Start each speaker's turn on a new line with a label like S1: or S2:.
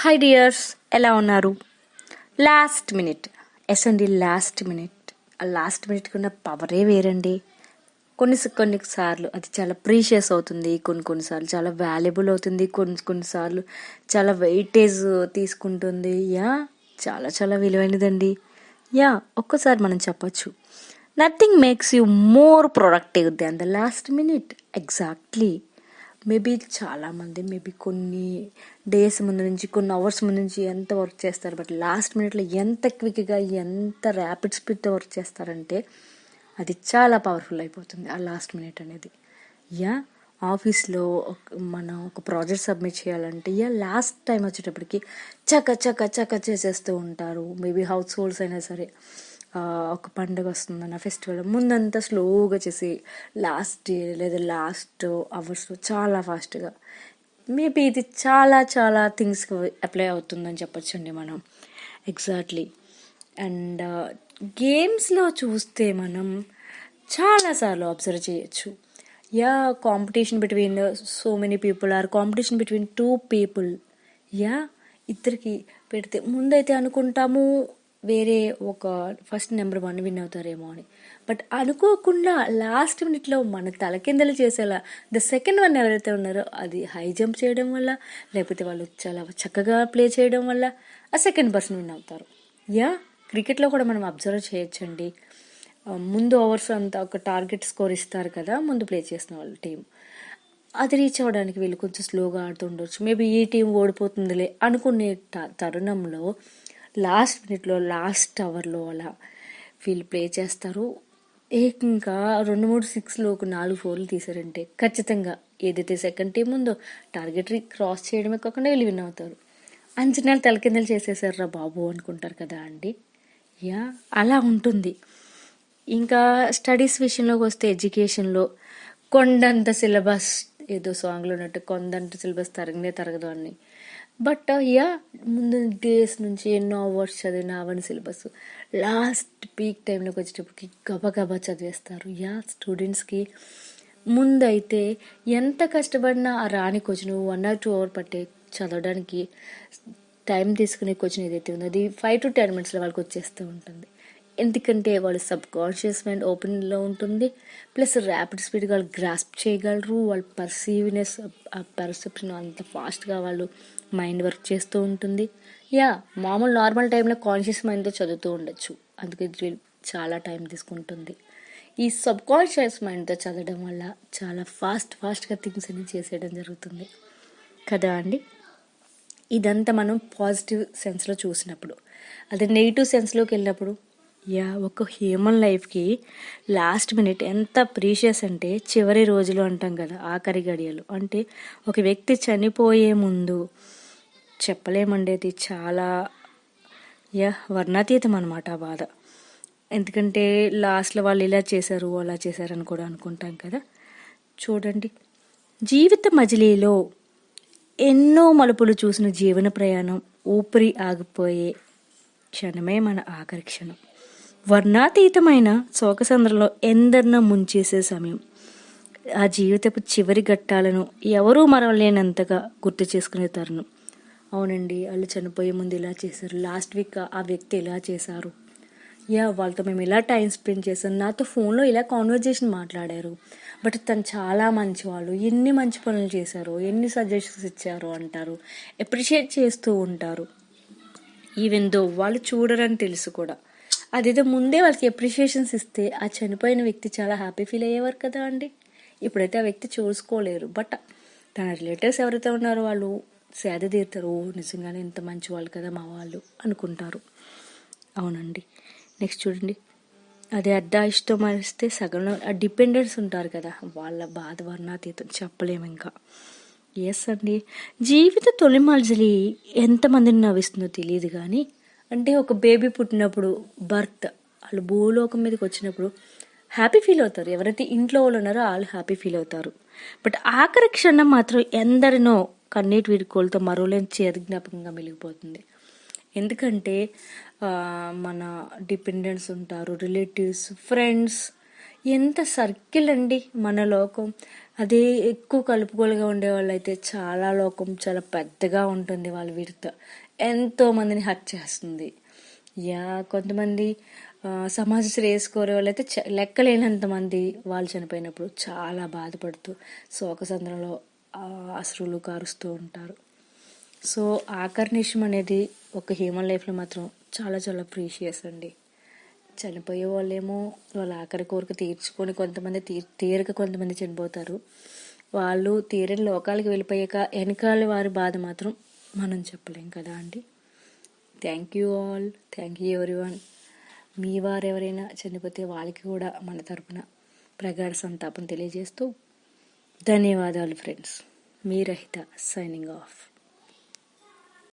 S1: High dears ఎలా ఉన్నారు? Last minute yes అండి లాస్ట్ మినిట్ ఆ లాస్ట్ మినిట్కి ఉన్న పవరే వేరండి. కొన్ని కొన్ని సార్లు అది చాలా ప్రీషియస్ అవుతుంది. కొన్ని కొన్నిసార్లు చాలా వాల్యుబుల్ అవుతుంది. కొన్ని కొన్నిసార్లు చాలా వెయిటేజ్ తీసుకుంటుంది. యా చాలా చాలా విలువైనదండి. యా ఒక్కసారి మనం చెప్పచ్చు. Nothing makes you more productive than the last minute exactly maybe చాలామంది మేబీ కొన్ని డేస్ ముందు నుంచి కొన్ని అవర్స్ ముందు నుంచి ఎంత వర్క్ చేస్తారు బట్ లాస్ట్ మినిట్లో ఎంత క్విక్గా ఎంత ర్యాపిడ్ స్పీడ్తో వర్క్ చేస్తారంటే అది చాలా పవర్ఫుల్ అయిపోతుంది ఆ లాస్ట్ మినిట్ అనేది. యా ఆఫీస్లో ఒక- మనం ఒక ప్రాజెక్ట్ సబ్మిట్ చేయాలంటే యా లాస్ట్ టైం వచ్చేటప్పటికి చక చక చక చేసేస్తూ ఉంటారు. మేబీ హౌస్ హోల్డ్స్ అయినా సరే. ఒక పండుగ వస్తుందన్న ఫెస్టివల్ ముందంతా స్లోగా చేసి లాస్ట్ డే లేదా లాస్ట్ అవర్స్లో చాలా ఫాస్ట్గా మేబీ ఇది చాలా చాలా థింగ్స్కి అప్లై అవుతుందని చెప్పొచ్చండి మనం. ఎగ్జాక్ట్లీ అండ్ గేమ్స్లో చూస్తే మనం చాలాసార్లు అబ్జర్వ్ చేయొచ్చు. Yeah competition between so many people or competition between two people yeah ఇద్దరికి పెడితే ముందైతే అనుకుంటాము వేరే ఒక ఫస్ట్ నెంబర్ వన్ విన్ అవుతారేమో అని. బట్ అనుకోకుండా లాస్ట్ మినిట్లో మన తలకిందలు చేసేలా ద సెకండ్ వన్ ఎవరైతే ఉన్నారో అది హై జంప్ చేయడం వల్ల లేకపోతే వాళ్ళు చాలా చక్కగా ప్లే చేయడం వల్ల ఆ సెకండ్ పర్సన్ విన్ అవుతారు. యా క్రికెట్లో కూడా మనం అబ్జర్వ్ చేయొచ్చండి. ముందు ఓవర్స్ అంతా ఒక టార్గెట్ స్కోర్ ఇస్తారు కదా ముందు ప్లే చేసిన వాళ్ళు టీం అది రీచ్ అవ్వడానికి వీళ్ళు కొంచెం స్లోగా ఆడుతుండొచ్చు మేబీ ఈ టీం ఓడిపోతుందిలే అనుకునే తరుణంలో లాస్ట్ మినిట్లో లాస్ట్ అవర్లో అలా వీళ్ళు ప్లే చేస్తారు. ఏకంగా రెండు మూడు సిక్స్లో ఒక నాలుగు ఫోర్లు తీసారంటే ఖచ్చితంగా ఏదైతే సెకండ్ టీం ఉందో టార్గెట్ క్రాస్ చేయడమే కాకుండా వీళ్ళు విన్ అవుతారు. అంచనాలు తలకిందలు చేసేసారా బాబు అనుకుంటారు కదా అండి. యా అలా ఉంటుంది. ఇంకా స్టడీస్ విషయంలోకి వస్తే ఎడ్యుకేషన్లో కొండంత సిలబస్ ఏదో సాంగ్లో ఉన్నట్టు కొందంటే సిలబస్ తరగనే తరగదు అని బట్ యా ముందు డేస్ నుంచి ఎన్నో అవర్స్ చదివిన అవన్నీ సిలబస్ లాస్ట్ పీక్ టైంలోకి వచ్చేటప్పటికి గబగబా చదివేస్తారు. యా స్టూడెంట్స్కి ముందైతే ఎంత కష్టపడినా ఆ రాని question one or two hour పట్టే చదవడానికి టైం తీసుకునే క్వశ్చన్ ఏదైతే ఉందో అది ఫైవ్ టు టెన్ మినిట్స్లో వాళ్ళకి వచ్చేస్తూ ఉంటుంది. ఎందుకంటే వాళ్ళు సబ్ కాన్షియస్ మైండ్ ఓపెన్లో ఉంటుంది. ప్లస్ ర్యాపిడ్ స్పీడ్గా వాళ్ళు గ్రాస్ప్ చేయగలరు. వాళ్ళ పర్సీవ్నెస్ ఆ పర్సెప్షన్ అంత ఫాస్ట్గా వాళ్ళు మైండ్ వర్క్ చేస్తూ ఉంటుంది. యా మామూలు నార్మల్ టైంలో కాన్షియస్ మైండ్తో చదువుతూ ఉండొచ్చు. అందుకే చాలా టైం తీసుకుంటుంది. ఈ సబ్ కాన్షియస్ మైండ్తో చదవడం వల్ల చాలా ఫాస్ట్ ఫాస్ట్గా థింగ్స్ అన్ని చేసేయడం జరుగుతుంది. కదా అండి? ఇదంతా మనం పాజిటివ్ సెన్స్లో చూసినప్పుడు అదే నెగిటివ్ సెన్స్లోకి వెళ్ళినప్పుడు యా ఒక హ్యూమన్ లైఫ్కి లాస్ట్ మినిట్ ఎంత ప్రీషియస్ అంటే చివరి రోజులు అంటాం కదా ఆఖరి గడియలు. అంటే ఒక వ్యక్తి చనిపోయే ముందు చెప్పలేమండేది అది చాలా యా వర్ణాతీతం అనమాట ఆ బాధ. ఎందుకంటే లాస్ట్లో వాళ్ళు ఇలా చేశారు అలా చేశారని కూడా అనుకుంటాం కదా. చూడండి జీవిత మజిలీలో ఎన్నో మలుపులు చూసిన జీవన ప్రయాణం ఊపిరి ఆగిపోయే క్షణమే మన ఆఖరి క్షణం. వర్ణాతీతమైన శోకసంద్రంలో ఎందరినో ముంచేసే సమయం. ఆ జీవితపు చివరి ఘట్టాలను ఎవరూ మరవలేనంతగా గుర్తు చేసుకునే తరుణం. అవునండి వాళ్ళు చనిపోయే ముందు ఇలా చేశారు? లాస్ట్ వీక్ ఆ వ్యక్తి ఇలా చేశారు? యా వాళ్ళతో మేము ఇలా టైం స్పెండ్ చేసాం నాతో ఫోన్లో ఇలా కాన్వర్జేషన్ మాట్లాడారు. బట్ తను చాలా మంచి వాళ్ళు ఎన్ని మంచి పనులు చేశారు? ఎన్ని సజెషన్స్ ఇచ్చారు అంటారు? అప్రిషియేట్ చేస్తూ ఉంటారు. ఈవెన్ దో వాళ్ళు చూడరని తెలుసు కూడా. అదేదో ముందే వాళ్ళకి అప్రిషియేషన్స్ ఇస్తే ఆ చనిపోయిన వ్యక్తి చాలా హ్యాపీ ఫీల్ అయ్యేవారు కదా అండి. ఇప్పుడైతే ఆ వ్యక్తి చూసుకోలేరు. బట్ తన రిలేటివ్స్ ఎవరైతే ఉన్నారో వాళ్ళు సేద తీరుతారు. "ఓ, నిజంగానే ఇంత మంచి వాళ్ళు కదా మా వాళ్ళు అనుకుంటారు. అవునండి. నెక్స్ట్ చూడండి. అదే అర్ధాయిష్తో మరిస్తే సగం ఆ డిపెండెంట్స్ ఉంటారు కదా వాళ్ళ బాధ వర్ణాతీతం. చెప్పలేము ఇంకా. ఎస్ అండి. జీవిత తొలి మజిలీ ఎంతమందిని నవ్విస్తుందో తెలియదు కానీ అంటే ఒక బేబీ పుట్టినప్పుడు బర్త్ వాళ్ళు భూలోకం మీదకి వచ్చినప్పుడు హ్యాపీ ఫీల్ అవుతారు. ఎవరైతే ఇంట్లో వాళ్ళు ఉన్నారో వాళ్ళు హ్యాపీ ఫీల్ అవుతారు. బట్ ఆఖరి క్షణం మాత్రం ఎందరినో కన్నీటి వీడుకోలతో మరోలేని చేదు జ్ఞాపకంగా మిగిలిపోతుంది ఎందుకంటే మన డిపెండెంట్స్ ఉంటారు రిలేటివ్స్ ఫ్రెండ్స్ ఎంత సర్కిల్ అండి మన లోకం. అదే ఎక్కువ కలుపుకోలుగా ఉండే వాళ్ళు అయితే చాలా లోకం చాలా పెద్దగా ఉంటుంది వాళ్ళ వీరితో ఎంతో మందిని హక్ చేస్తుంది. యా కొంతమంది సమాజ శ్రేయస్ కోరే వాళ్ళైతే చ- లెక్కలేనంత మంది వాళ్ళు చనిపోయినప్పుడు చాలా బాధపడుతూ శోకసంద్రంలో ఆ, అశ్రులు కారుస్తూ ఉంటారు. సో ఆకర్నిషం అనేది ఒక హ్యూమన్ లైఫ్లో మాత్రం చాలా చాలా ప్రీషియస్ అండి చనిపోయే వాళ్ళేమో వాళ్ళ ఆఖరి కోరిక తీర్చుకొని కొంతమంది తీ తీరక కొంతమంది చనిపోతారు. వాళ్ళు తీరని లోకాలకు వెళ్ళిపోయాక వెనకాల వారి బాధ మాత్రం మనం చెప్పలేం కదా అండి. Thank you all thank you ఎవరి వన్ మీ వారు ఎవరైనా చనిపోతే వాళ్ళకి కూడా మన తరపున ప్రగాఢ సంతాపం తెలియజేస్తూ ధన్యవాదాలు ఫ్రెండ్స్ మీ రహిత సైనింగ్ ఆఫ్